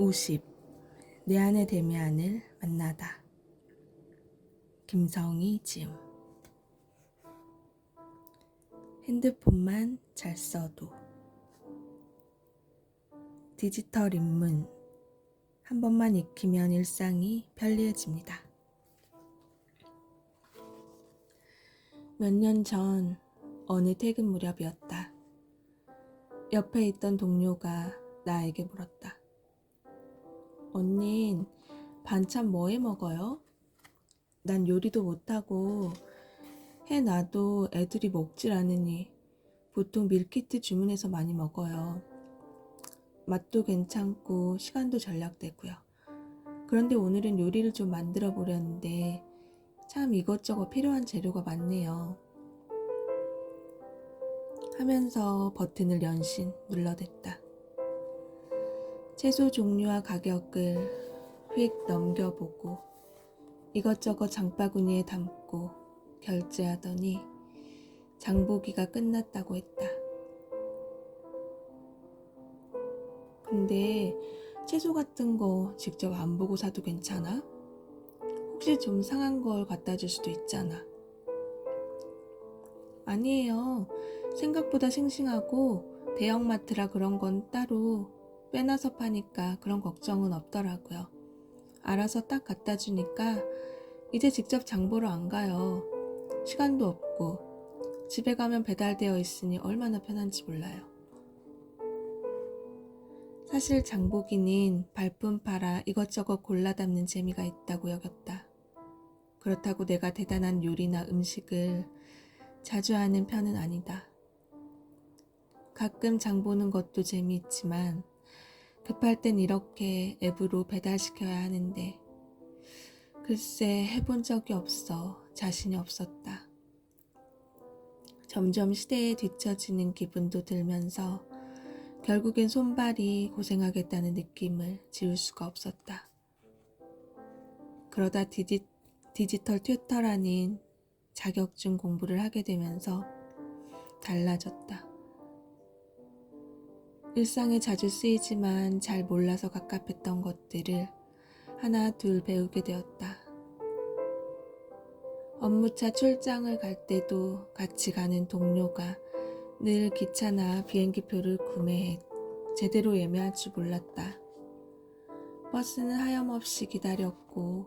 50. 내 안의 데미안을 만나다. 김성희 지음. 핸드폰만 잘 써도. 디지털 입문. 한 번만 익히면 일상이 편리해집니다. 몇 년 전 어느 퇴근 무렵이었다. 옆에 있던 동료가 나에게 물었다. 언닌 반찬 뭐 해 먹어요? 난 요리도 못하고 해놔도 애들이 먹질 않으니 보통 밀키트 주문해서 많이 먹어요. 맛도 괜찮고 시간도 절약되고요. 그런데 오늘은 요리를 좀 만들어 보려는데 참 이것저것 필요한 재료가 많네요. 하면서 버튼을 연신 눌러댔다. 채소 종류와 가격을 휙 넘겨보고 이것저것 장바구니에 담고 결제하더니 장보기가 끝났다고 했다. 근데 채소 같은 거 직접 안 보고 사도 괜찮아? 혹시 좀 상한 걸 갖다 줄 수도 있잖아. 아니에요. 생각보다 싱싱하고 대형마트라 그런 건 따로 빼놔서 파니까 그런 걱정은 없더라고요. 알아서 딱 갖다 주니까 이제 직접 장보러 안 가요. 시간도 없고 집에 가면 배달되어 있으니 얼마나 편한지 몰라요. 사실 장보기는 발품 팔아 이것저것 골라 담는 재미가 있다고 여겼다. 그렇다고 내가 대단한 요리나 음식을 자주 하는 편은 아니다. 가끔 장 보는 것도 재미있지만 급할 땐 이렇게 앱으로 배달시켜야 하는데 글쎄 해본 적이 없어 자신이 없었다. 점점 시대에 뒤처지는 기분도 들면서 결국엔 손발이 고생하겠다는 느낌을 지울 수가 없었다. 그러다 디지, 디지털 튜터라는 자격증 공부를 하게 되면서 달라졌다. 일상에 자주 쓰이지만 잘 몰라서 갑갑했던 것들을 하나 둘 배우게 되었다. 업무차 출장을 갈 때도 같이 가는 동료가 늘 기차나 비행기표를 구매해 제대로 예매할 줄 몰랐다. 버스는 하염없이 기다렸고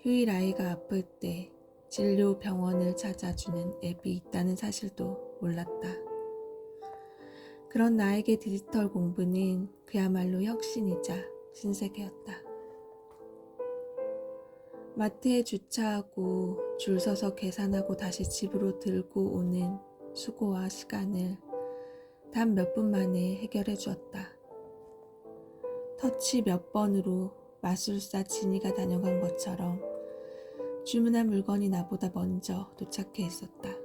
휴일 아이가 아플 때 진료 병원을 찾아주는 앱이 있다는 사실도 몰랐다. 그런 나에게 디지털 공부는 그야말로 혁신이자 신세계였다. 마트에 주차하고 줄 서서 계산하고 다시 집으로 들고 오는 수고와 시간을 단 몇 분 만에 해결해 주었다. 터치 몇 번으로 마술사 진이가 다녀간 것처럼 주문한 물건이 나보다 먼저 도착해 있었다.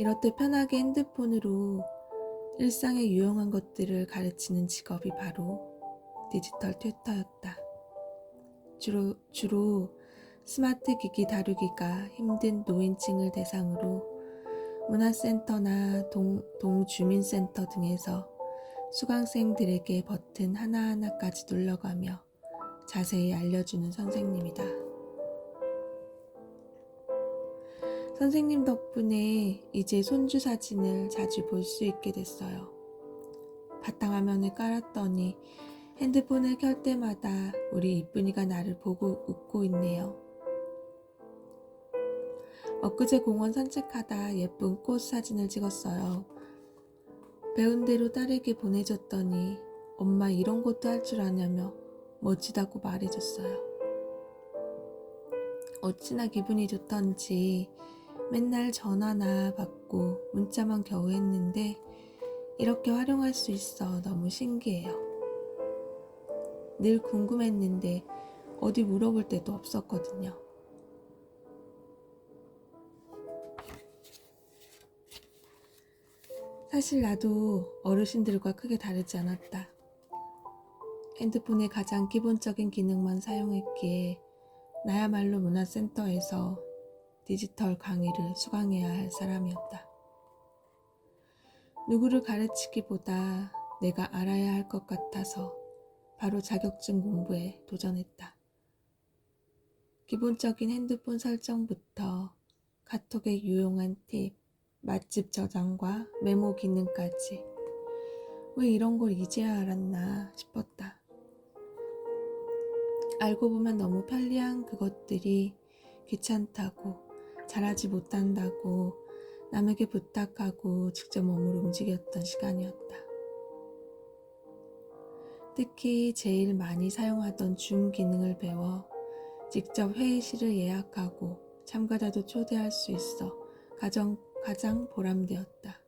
이렇듯 편하게 핸드폰으로 일상에 유용한 것들을 가르치는 직업이 바로 디지털 튜터였다. 주로, 주로 스마트 기기 다루기가 힘든 노인층을 대상으로 문화센터나 동, 동주민센터 등에서 수강생들에게 버튼 하나하나까지 눌러가며 자세히 알려주는 선생님이다. 선생님 덕분에 이제 손주 사진을 자주 볼 수 있게 됐어요. 바탕 화면을 깔았더니 핸드폰을 켤 때마다 우리 이쁜이가 나를 보고 웃고 있네요. 엊그제 공원 산책하다 예쁜 꽃 사진을 찍었어요. 배운 대로 딸에게 보내줬더니 엄마 이런 것도 할 줄 아냐며 멋지다고 말해줬어요. 어찌나 기분이 좋던지 맨날 전화나 받고 문자만 겨우 했는데 이렇게 활용할 수 있어 너무 신기해요. 늘 궁금했는데 어디 물어볼 때도 없었거든요. 사실 나도 어르신들과 크게 다르지 않았다. 핸드폰의 가장 기본적인 기능만 사용했기에 나야말로 문화센터에서 디지털 강의를 수강해야 할 사람이었다. 누구를 가르치기보다 내가 알아야 할 것 같아서 바로 자격증 공부에 도전했다. 기본적인 핸드폰 설정부터 카톡의 유용한 팁, 맛집 저장과 메모 기능까지 왜 이런 걸 이제야 알았나 싶었다. 알고 보면 너무 편리한 그것들이 귀찮다고 잘하지 못한다고 남에게 부탁하고 직접 몸을 움직였던 시간이었다. 특히 제일 많이 사용하던 줌 기능을 배워 직접 회의실을 예약하고 참가자도 초대할 수 있어 가장, 가장 보람되었다.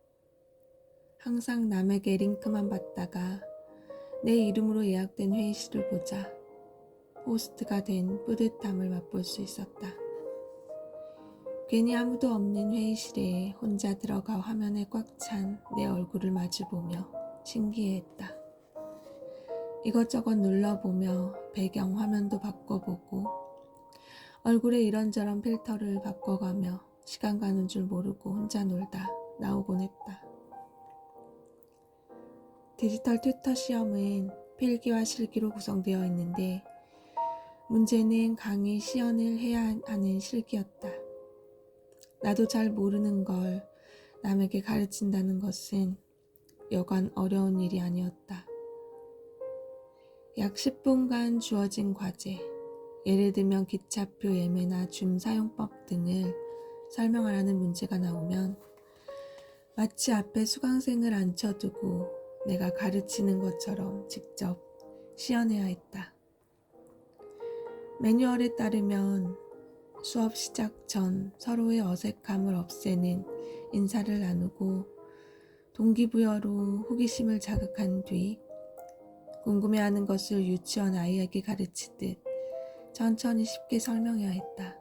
항상 남에게 링크만 받다가 내 이름으로 예약된 회의실을 보자 호스트가 된 뿌듯함을 맛볼 수 있었다. 괜히 아무도 없는 회의실에 혼자 들어가 화면에 꽉 찬 내 얼굴을 마주보며 신기해했다. 이것저것 눌러보며 배경 화면도 바꿔보고 얼굴에 이런저런 필터를 바꿔가며 시간 가는 줄 모르고 혼자 놀다 나오곤 했다. 디지털 튜터 시험은 필기와 실기로 구성되어 있는데 문제는 강의 시연을 해야 하는 실기였다. 나도 잘 모르는 걸 남에게 가르친다는 것은 여간 어려운 일이 아니었다. 약 10분간 주어진 과제, 예를 들면 기차표 예매나 줌 사용법 등을 설명하라는 문제가 나오면 마치 앞에 수강생을 앉혀두고 내가 가르치는 것처럼 직접 시연해야 했다. 매뉴얼에 따르면 수업 시작 전 서로의 어색함을 없애는 인사를 나누고 동기부여로 호기심을 자극한 뒤 궁금해하는 것을 유치원 아이에게 가르치듯 천천히 쉽게 설명해야 했다.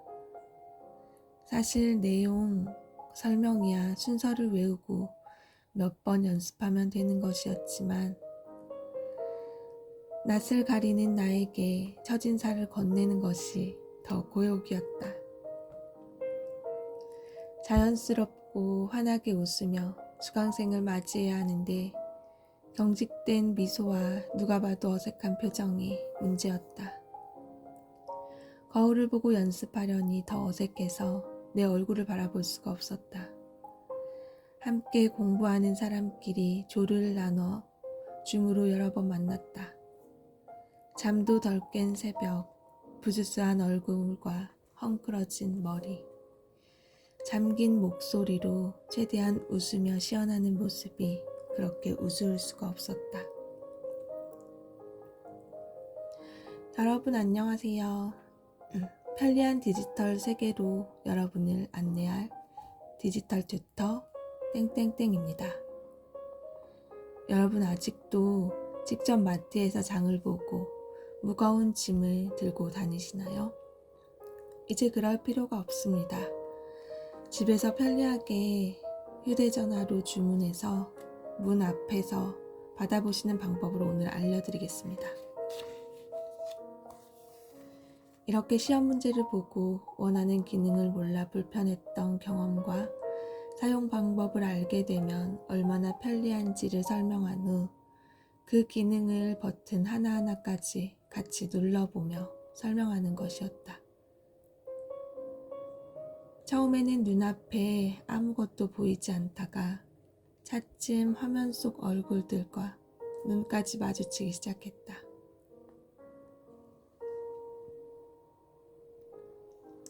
사실 내용 설명이야 순서를 외우고 몇 번 연습하면 되는 것이었지만 낯을 가리는 나에게 첫인사를 건네는 것이 더 고역이었다. 자연스럽고 환하게 웃으며 수강생을 맞이해야 하는데 경직된 미소와 누가 봐도 어색한 표정이 문제였다. 거울을 보고 연습하려니 더 어색해서 내 얼굴을 바라볼 수가 없었다. 함께 공부하는 사람끼리 조를 나눠 줌으로 여러 번 만났다. 잠도 덜 깬 새벽, 부스스한 얼굴과 헝클어진 머리, 잠긴 목소리로 최대한 웃으며 시연하는 모습이 그렇게 우스울 수가 없었다. 여러분 안녕하세요. 음, 편리한 디지털 세계로 여러분을 안내할 디지털 튜터 땡땡땡입니다. 여러분 아직도 직접 마트에서 장을 보고 무거운 짐을 들고 다니시나요? 이제 그럴 필요가 없습니다. 집에서 편리하게 휴대전화로 주문해서 문 앞에서 받아보시는 방법을 오늘 알려드리겠습니다. 이렇게 시험 문제를 보고 원하는 기능을 몰라 불편했던 경험과 사용 방법을 알게 되면 얼마나 편리한지를 설명한 후 그 기능을 버튼 하나하나까지 같이 눌러보며 설명하는 것이었다. 처음에는 눈앞에 아무것도 보이지 않다가 차츰 화면 속 얼굴들과 눈까지 마주치기 시작했다.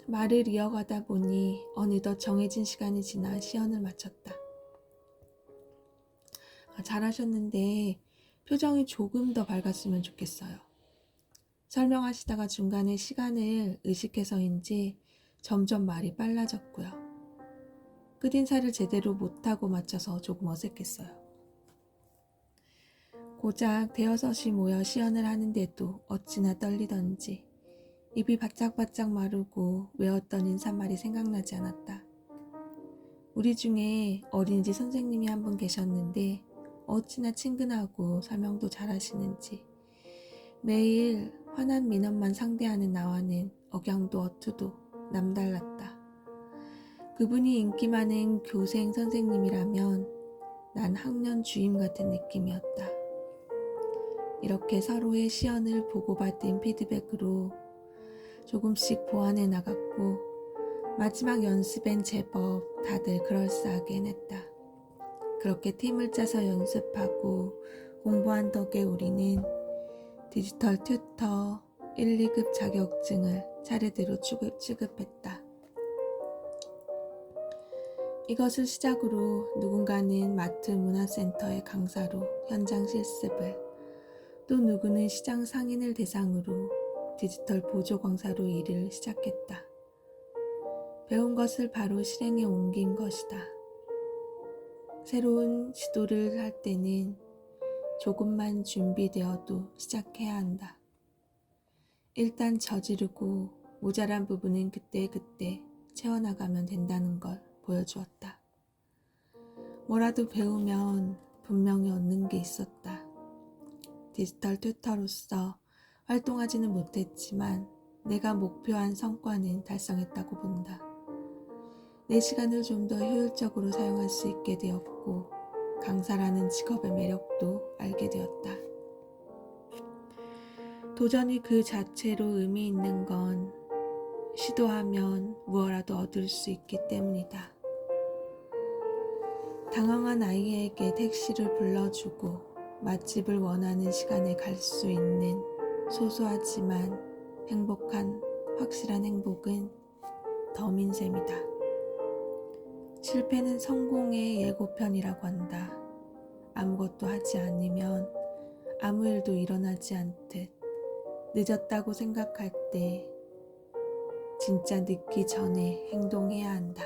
말을 이어가다 보니 어느덧 정해진 시간이 지나 시연을 마쳤다. 아, 잘하셨는데 표정이 조금 더 밝았으면 좋겠어요. 설명하시다가 중간에 시간을 의식해서인지 점점 말이 빨라졌고요. 끝인사를 제대로 못하고 맞춰서 조금 어색했어요. 고작 대여섯이 모여 시연을 하는데도 어찌나 떨리던지 입이 바짝바짝 마르고 외웠던 인사말이 생각나지 않았다. 우리 중에 어린이집 선생님이 한 분 계셨는데 어찌나 친근하고 설명도 잘하시는지 매일 환한 민원만 상대하는 나와는 억양도 어투도 남달랐다. 그분이 인기 많은 교생 선생님이라면 난 학년 주임 같은 느낌이었다. 이렇게 서로의 시연을 보고받은 피드백으로 조금씩 보완해 나갔고 마지막 연습엔 제법 다들 그럴싸하게 해냈다. 그렇게 팀을 짜서 연습하고 공부한 덕에 우리는 디지털 튜터 1, 2급 자격증을 차례대로 취급, 취급했다. 이것을 시작으로 누군가는 마트 문화센터의 강사로 현장 실습을, 또 누구는 시장 상인을 대상으로 디지털 보조 강사로 일을 시작했다. 배운 것을 바로 실행에 옮긴 것이다. 새로운 시도를 할 때는 조금만 준비되어도 시작해야 한다. 일단 저지르고 모자란 부분은 그때그때 채워나가면 된다는 걸 보여주었다. 뭐라도 배우면 분명히 얻는 게 있었다. 디지털 튜터로서 활동하지는 못했지만 내가 목표한 성과는 달성했다고 본다. 내 시간을 좀 더 효율적으로 사용할 수 있게 되었고, 강사라는 직업의 매력도 알게 되었다. 도전이 그 자체로 의미 있는 건 시도하면 무엇라도 얻을 수 있기 때문이다. 당황한 아이에게 택시를 불러주고 맛집을 원하는 시간에 갈 수 있는 소소하지만 행복한 확실한 행복은 덤인 셈이다. 실패는 성공의 예고편이라고 한다. 아무것도 하지 않으면 아무 일도 일어나지 않듯 늦었다고 생각할 때 진짜 늦기 전에 행동해야 한다.